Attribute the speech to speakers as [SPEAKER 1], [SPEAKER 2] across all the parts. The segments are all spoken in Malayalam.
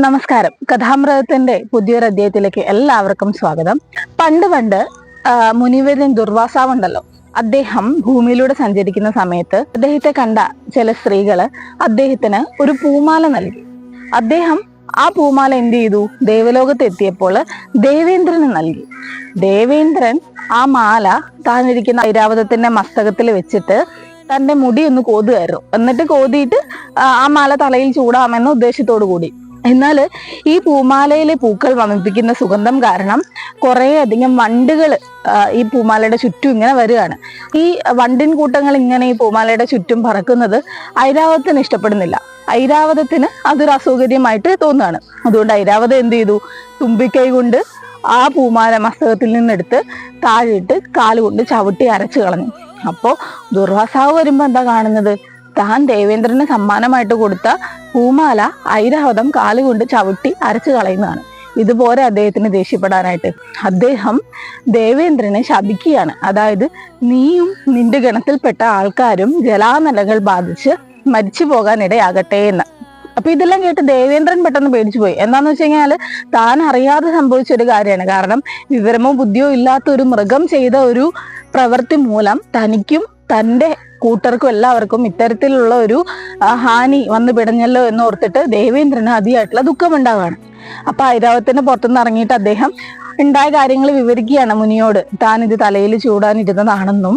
[SPEAKER 1] നമസ്കാരം. കഥാമൃതത്തിന്റെ പുതിയൊരു അധ്യായത്തിലേക്ക് എല്ലാവർക്കും സ്വാഗതം. പണ്ട് പണ്ട് ആ, മുനിവര്യൻ ദുർവാസാവുണ്ടല്ലോ. അദ്ദേഹം ഭൂമിയിലൂടെ സഞ്ചരിക്കുന്ന സമയത്ത് അദ്ദേഹത്തെ കണ്ട ചില സ്ത്രീകൾ അദ്ദേഹത്തിന് ഒരു പൂമാല നൽകി. അദ്ദേഹം ആ പൂമാല എന്ത് ചെയ്തു? ദേവലോകത്ത് എത്തിയപ്പോൾ ദേവേന്ദ്രന് നൽകി. ദേവേന്ദ്രൻ ആ മാല താനിരിക്കുന്ന ഐരാവതത്തിന്റെ മസ്തകത്തിൽ വെച്ചിട്ട് തന്റെ മുടി ഒന്ന് കോതുകയായിരുന്നു. എന്നിട്ട് കോതിയിട്ട് ആ മാല തലയിൽ ചൂടാമെന്ന ഉദ്ദേശത്തോടു കൂടി എന്നാൽ ഈ പൂമാലയിലെ പൂക്കൾ വമിപ്പിക്കുന്ന സുഗന്ധം കാരണം കുറേയധികം വണ്ടുകൾ ഈ പൂമാലയുടെ ചുറ്റും ഇങ്ങനെ വരികയാണ്. ഈ വണ്ടിൻ കൂട്ടങ്ങൾ ഇങ്ങനെ ഈ പൂമാലയുടെ ചുറ്റും പറക്കുന്നത് ഐരാവതത്തിന് ഇഷ്ടപ്പെടുന്നില്ല. ഐരാവതത്തിന് അതൊരു അസൗകര്യമായിട്ട് തോന്നുകയാണ്. അതുകൊണ്ട് ഐരാവതം എന്ത് ചെയ്തു? തുമ്പിക്കൈ കൊണ്ട് ആ പൂമാല മസ്തകത്തിൽ നിന്നെടുത്ത് താഴെയിട്ട് കാലുകൊണ്ട് ചവിട്ടി അരച്ചു കളഞ്ഞു. അപ്പോൾ ദുർവാസാവ് വരുമ്പോൾ എന്താ കാണുന്നത്? താൻ ദേവേന്ദ്രന് സമ്മാനമായിട്ട് കൊടുത്ത പൂമാല ഐരാവതം കാലുകൊണ്ട് ചവിട്ടി അരച്ചു കളയുന്നതാണ്. ഇതുപോലെ അദ്ദേഹത്തിന് ദേഷ്യപ്പെടാനായിട്ട്. അദ്ദേഹം ദേവേന്ദ്രനെ ശപിക്കുകയാണ്. അതായത് നീയും നിന്റെ ഗണത്തിൽപ്പെട്ട ആൾക്കാരും ജലാനലകൾ ബാധിച്ച് മരിച്ചു പോകാൻ ഇടയാകട്ടെ എന്ന്. അപ്പൊ ഇതെല്ലാം കേട്ട് ദേവേന്ദ്രൻ പെട്ടെന്ന് പേടിച്ചു പോയി. എന്താന്ന് വെച്ച് കഴിഞ്ഞാൽ താൻ അറിയാതെ സംഭവിച്ച ഒരു കാര്യമാണ്. കാരണം വിവരമോ ബുദ്ധിയോ ഇല്ലാത്ത ഒരു മൃഗം ചെയ്ത ഒരു പ്രവൃത്തി മൂലം തനിക്കും തന്റെ കൂട്ടർക്കും എല്ലാവർക്കും ഇത്തരത്തിലുള്ള ഒരു ഹാനി വന്നു പിടഞ്ഞല്ലോ എന്ന് ഓർത്തിട്ട് ദേവേന്ദ്രന് അതിയായിട്ടുള്ള ദുഃഖമുണ്ടാവുകയാണ് അപ്പൊ ഐരാവത്തിന്റെ പുറത്തുനിന്ന് ഇറങ്ങിയിട്ട് അദ്ദേഹം ഉണ്ടായ കാര്യങ്ങൾ വിവരിക്കുകയാണ് മുനിയോട്. താൻ ഇത് തലയിൽ ചൂടാനിരുന്നതാണെന്നും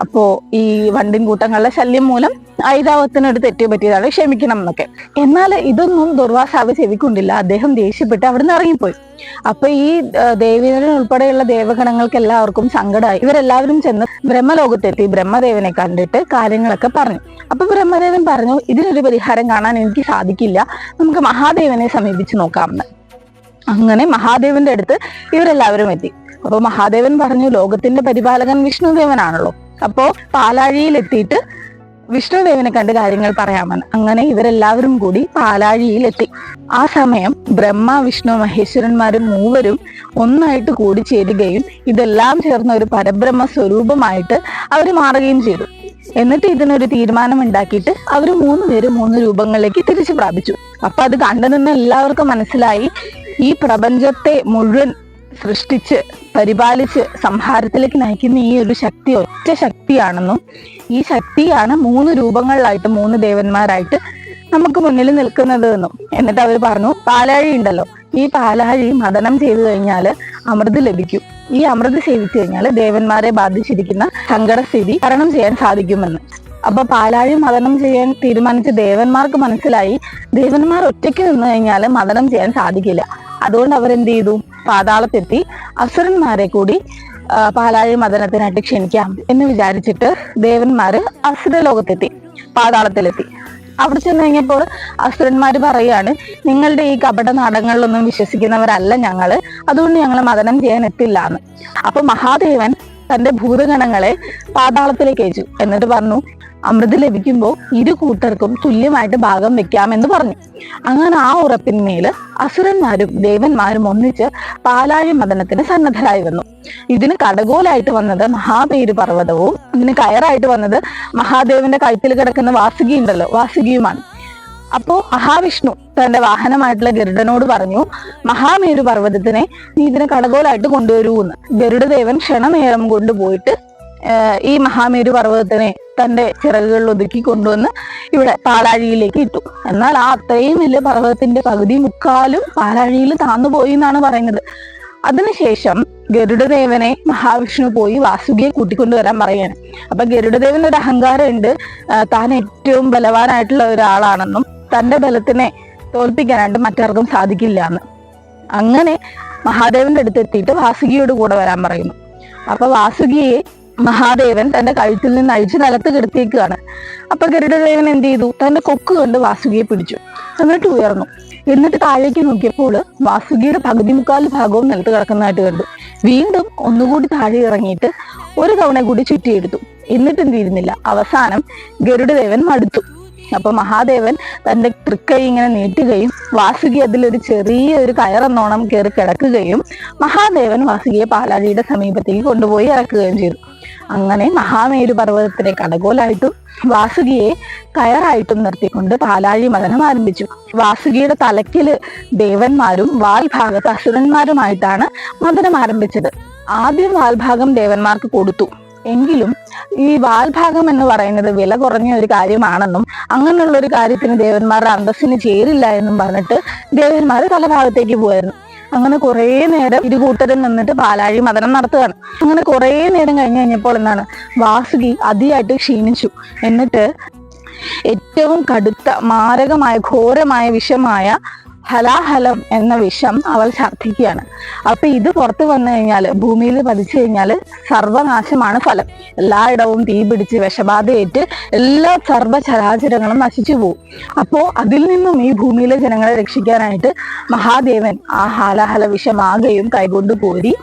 [SPEAKER 1] അപ്പോ ഈ വണ്ടിൻ കൂട്ടങ്ങളുടെ ശല്യം മൂലം ഐരാവത്തിനൊരു തെറ്റ് പറ്റിയതാണ്. ക്ഷമിക്കണം എന്നൊക്കെ. എന്നാൽ ഇതൊന്നും ദുർവാസാവ് ചെവിക്കൊണ്ടില്ല അദ്ദേഹം ദേഷ്യപ്പെട്ട് അവിടെ നിന്ന് ഇറങ്ങിപ്പോയി. അപ്പൊ ഈ ദേവീന്ദ്രൻ ഉൾപ്പെടെയുള്ള ദേവഗണങ്ങൾക്ക് എല്ലാവർക്കും സങ്കടമായി ഇവരെല്ലാവരും ചെന്ന് ബ്രഹ്മലോകത്തെത്തി ബ്രഹ്മദേവനെ കണ്ടിട്ട് കാര്യങ്ങളൊക്കെ പറഞ്ഞു. അപ്പൊ ബ്രഹ്മദേവൻ പറഞ്ഞു ഇതിനൊരു പരിഹാരം കാണാൻ എനിക്ക് സാധിക്കില്ല. നമുക്ക് മഹാദേവനെ സമീപിച്ചു നോക്കാമെന്ന്. അങ്ങനെ മഹാദേവന്റെ അടുത്ത് ഇവരെല്ലാവരും എത്തി. അപ്പൊ മഹാദേവൻ പറഞ്ഞു ലോകത്തിന്റെ പരിപാലകൻ വിഷ്ണുദേവനാണല്ലോ. അപ്പോ പാലാഴിയിൽ എത്തിയിട്ട് വിഷ്ണുദേവനെ കണ്ട് കാര്യങ്ങൾ പറയാമെന്ന്. അങ്ങനെ ഇവരെല്ലാവരും കൂടി പാലാഴിയിൽ എത്തി ആ സമയം ബ്രഹ്മ വിഷ്ണു മഹേശ്വരന്മാരും മൂവരും ഒന്നായിട്ട് കൂടി ചേരുകയും ഇതെല്ലാം ചേർന്ന ഒരു പരബ്രഹ്മ സ്വരൂപമായിട്ട് അവർ മാറുകയും ചെയ്തു. എന്നിട്ട് ഇതിനൊരു തീരുമാനം ഉണ്ടാക്കിയിട്ട് അവർ മൂന്ന് പേര് മൂന്ന് രൂപങ്ങളിലേക്ക് തിരിച്ചു പ്രാപിച്ചു. അപ്പൊ അത് കണ്ടു നിന്ന് എല്ലാവർക്കും മനസ്സിലായി. ഈ പ്രപഞ്ചത്തെ മുഴുവൻ സൃഷ്ടിച്ച് പരിപാലിച്ച് സംഹാരത്തിലേക്ക് നയിക്കുന്ന ഈ ഒരു ശക്തി ഒറ്റ ശക്തിയാണെന്നും ഈ ശക്തിയാണ് മൂന്ന് രൂപങ്ങളിലായിട്ട് മൂന്ന് ദേവന്മാരായിട്ട് നമുക്ക് മുന്നിൽ നിൽക്കുന്നത് എന്നും. എന്നിട്ട് അവർ പറഞ്ഞു പാലാഴി ഉണ്ടല്ലോ. ഈ പാലാഴി മദനം ചെയ്തു കഴിഞ്ഞാൽ അമൃത് ലഭിക്കും. ഈ അമൃത് സേവിച്ചു കഴിഞ്ഞാൽ ദേവന്മാരെ ബാധിച്ചിരിക്കുന്ന സങ്കടസ്ഥിതി തരണം ചെയ്യാൻ സാധിക്കുമെന്ന്. അപ്പൊ പാലാഴി മദനം ചെയ്യാൻ തീരുമാനിച്ച ദേവന്മാർക്ക് മനസ്സിലായി ദേവന്മാർ ഒറ്റയ്ക്ക് നിന്ന് കഴിഞ്ഞാൽ മദനം ചെയ്യാൻ സാധിക്കില്ല. അതുകൊണ്ട് അവരെന്ത് ചെയ്തു? പാതാളത്തെത്തി അസുരന്മാരെ കൂടി പാലാഴി മദനത്തിനായിട്ട് ക്ഷണിക്കാം എന്ന് വിചാരിച്ചിട്ട് ദേവന്മാര് അസുര ലോകത്തെത്തി പാതാളത്തിലെത്തി. അവിടെ ചെന്ന് കഴിഞ്ഞപ്പോൾ അസുരന്മാര് പറയാണ് നിങ്ങളുടെ ഈ കപട നാടകങ്ങളിലൊന്നും വിശ്വസിക്കുന്നവരല്ല ഞങ്ങൾ. അതുകൊണ്ട് ഞങ്ങൾ മദനം ചെയ്യാൻ എത്തില്ല എന്ന്. അപ്പൊ മഹാദേവൻ തന്റെ ഭൂതഗണങ്ങളെ പാതാളത്തിലേക്ക് അയച്ചു. എന്നിട്ട് പറഞ്ഞു അമൃത് ലഭിക്കുമ്പോൾ ഇരു കൂട്ടർക്കും തുല്യമായിട്ട് ഭാഗം വെക്കാമെന്ന് പറഞ്ഞു. അങ്ങനെ ആ ഉറപ്പിന്മേൽ അസുരന്മാരും ദേവന്മാരും ഒന്നിച്ച് പാലാഴി മദനത്തിന് സന്നദ്ധരായി വന്നു. ഇതിന് കടകോലായിട്ട് വന്നത് മഹാപേര് പർവതവും ഇതിന് കയറായിട്ട് വന്നത് മഹാദേവന്റെ കഴുത്തിൽ കിടക്കുന്ന വാസുകിയുണ്ടല്ലോ വാസുകിയുമാണ്. അപ്പോ മഹാവിഷ്ണു തന്റെ വാഹനമായിട്ടുള്ള ഗരുഡനോട് പറഞ്ഞു മഹാമേരു പർവതത്തിനെ നീ ഇതിനെ കടകോലായിട്ട് കൊണ്ടുവരൂ എന്ന് ഗരുഡദേവൻ ക്ഷണനേരം കൊണ്ടുപോയിട്ട് ഈ മഹാമേരു പർവതത്തിനെ തന്റെ ചിറകുകളിൽ ഒതുക്കി കൊണ്ടുവന്ന് ഇവിടെ പാലാഴിയിലേക്ക് ഇട്ടു. എന്നാൽ ആ അത്രയും വലിയ പർവതത്തിന്റെ പകുതി മുക്കാലും പാലാഴിയിൽ താന്നുപോയി എന്നാണ് പറയുന്നത്. അതിനുശേഷം ഗരുഡദേവനെ മഹാവിഷ്ണു പോയി വാസുകിയെ കൂട്ടിക്കൊണ്ടുവരാൻ പറയാണ് അപ്പൊ ഗരുഡദേവന് ഒരു അഹങ്കാരമുണ്ട് താൻ ഏറ്റവും ബലവാനായിട്ടുള്ള ഒരാളാണെന്നും തന്റെ ബലത്തിനെ തോൽപ്പിക്കാനായിട്ട് മറ്റാർക്കും സാധിക്കില്ല എന്ന് അങ്ങനെ മഹാദേവന്റെ അടുത്ത് എത്തിയിട്ട് വാസുകിയോട് കൂടെ വരാൻ പറയുന്നു. അപ്പൊ വാസുകിയെ മഹാദേവൻ തന്റെ കഴുത്തിൽ നിന്ന് അഴിച്ച് നിലത്ത് കിടത്തിയേക്കുകയാണ് അപ്പൊ ഗരുഡദേവൻ എന്ത് ചെയ്തു? തന്റെ കൊക്ക് കൊണ്ട് വാസുകിയെ പിടിച്ചു. എന്നിട്ട് ഉയർന്നു. എന്നിട്ട് താഴേക്ക് നോക്കിയപ്പോൾ വാസുകിയുടെ പകുതി മുക്കാൽ ഭാഗവും നിലത്ത് കിടക്കുന്നതായിട്ട് കണ്ടു. വീണ്ടും ഒന്നുകൂടി താഴെ ഇറങ്ങിയിട്ട് ഒരു തവണ കൂടി ചുറ്റിയെടുത്തു. എന്നിട്ടും തീരുന്നില്ല അവസാനം ഗരുഡദേവൻ മടുത്തു. അപ്പൊ മഹാദേവൻ തന്റെ തൃക്കൈ ഇങ്ങനെ നീട്ടുകയും വാസുകി അതിലൊരു ചെറിയ ഒരു കയറെന്നോണം കയറി കിടക്കുകയും മഹാദേവൻ വാസുകിയെ പാലാഴിയുടെ സമീപത്തേക്ക് കൊണ്ടുപോയി ഇറക്കുകയും ചെയ്തു. അങ്ങനെ മഹാമേരു പർവതത്തിലെ കടകോലായിട്ടും വാസുകിയെ കയറായിട്ടും നിർത്തിക്കൊണ്ട് പാലാഴി മതനം ആരംഭിച്ചു. വാസുകിയുടെ തലക്കിൽ ദേവന്മാരും വാൽഭാഗത്ത് അസുരന്മാരുമായിട്ടാണ് മതനം ആരംഭിച്ചത്. ആദ്യം വാൽഭാഗം ദേവന്മാർക്ക് കൊടുത്തു. എങ്കിലും ഈ വാൽഭാഗം എന്ന് പറയുന്നത് വില കുറഞ്ഞ ഒരു കാര്യമാണെന്നും അങ്ങനെയുള്ള ഒരു കാര്യത്തിന് ദേവന്മാരുടെ അന്തസ്സിന് ചേരില്ല എന്നും പറഞ്ഞിട്ട് ദേവന്മാർ തലഭാഗത്തേക്ക് പോയിരുന്നു അങ്ങനെ കുറേ നേരം ഇരു കൂട്ടരും നിന്നിട്ട് പാലാഴി മതനം നടത്തുകയാണ്. അങ്ങനെ കുറേ നേരം കഴിഞ്ഞ് കഴിഞ്ഞപ്പോൾ എന്താണ്? വാസുകി അതിയായിട്ട് ക്ഷീണിച്ചു. എന്നിട്ട് ഏറ്റവും കടുത്ത മാരകമായ ഘോരമായ വിഷമായ ഹലാഹലം എന്ന വിഷം അവൾ ഛർദ്ദിക്കുകയാണ് അപ്പൊ ഇത് പുറത്തു വന്നു കഴിഞ്ഞാൽ ഭൂമിയിൽ പതിച്ചു കഴിഞ്ഞാൽ സർവനാശമാണ് ഫലം. എല്ലായിടവും തീ പിടിച്ച് വിഷബാധയേറ്റ് എല്ലാ സർവചരാചരങ്ങളും നശിച്ചു പോകും അപ്പോ അതിൽ നിന്നും ഈ ഭൂമിയിലെ ജനങ്ങളെ രക്ഷിക്കാനായിട്ട് മഹാദേവൻ ആ ഹാലാഹല വിഷമാകെയും കൈകൊണ്ട് കോരി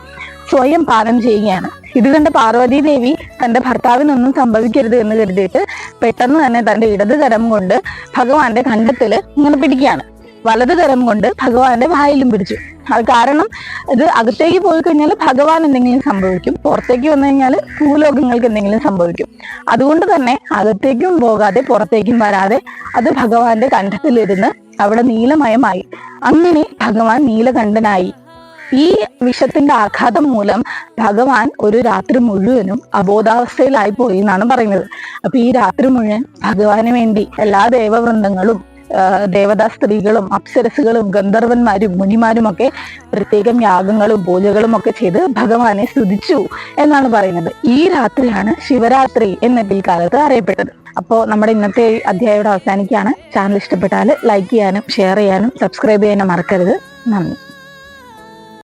[SPEAKER 1] സ്വയം പാനം ചെയ്യുകയാണ്. ഇത് കണ്ട പാർവതി ദേവി തന്റെ ഭർത്താവിനൊന്നും സംഭവിക്കരുത് എന്ന് കരുതിയിട്ട് പെട്ടെന്ന് തന്നെ തന്റെ ഇടത് കൊണ്ട് ഭഗവാന്റെ കണ്ടത്തിൽ ഇങ്ങനെ പിടിക്കുകയാണ്. വലത് കരം കൊണ്ട് ഭഗവാന്റെ വായിലും പിടിച്ചു. അത് കാരണം ഇത് അകത്തേക്ക് പോയി കഴിഞ്ഞാൽ ഭഗവാൻ എന്തെങ്കിലും സംഭവിക്കും. പുറത്തേക്ക് വന്നു കഴിഞ്ഞാൽ ഭൂലോകങ്ങൾക്ക് എന്തെങ്കിലും സംഭവിക്കും. അതുകൊണ്ട് തന്നെ അകത്തേക്കും പോകാതെ പുറത്തേക്കും വരാതെ അത് ഭഗവാന്റെ കണ്ഠത്തിലിരുന്ന് അവിടെ നീലമയമായി. അങ്ങനെ ഭഗവാൻ നീലകണ്ഠനായി. ഈ വിഷത്തിന്റെ ആഘാതം മൂലം ഭഗവാൻ ഒരു രാത്രി മുഴുവനും അബോധാവസ്ഥയിലായി പോയി എന്നാണ് പറയുന്നത്. അപ്പൊ ഈ രാത്രി മുഴുവൻ ഭഗവാന് വേണ്ടി എല്ലാ ദേവവൃന്ദങ്ങളും ദേവതാ സ്ത്രീകളും അപ്സരസുകളും ഗന്ധർവന്മാരും മുനിമാരും ഒക്കെ പ്രത്യേകം യാഗങ്ങളും പൂജകളും ഒക്കെ ചെയ്ത് ഭഗവാനെ സ്തുതിച്ചു എന്നാണ് പറയുന്നത്. ഈ രാത്രിയാണ് ശിവരാത്രി എന്ന പിൽക്കാലത്ത് അറിയപ്പെട്ടത്. അപ്പോൾ നമ്മുടെ ഇന്നത്തെ അധ്യായം അവസാനിക്കുകയാണ്. ചാനൽ ഇഷ്ടപ്പെട്ടാൽ ലൈക്ക് ചെയ്യാനും ഷെയർ ചെയ്യാനും സബ്സ്ക്രൈബ് ചെയ്യാനും മറക്കരുത്. നന്ദി.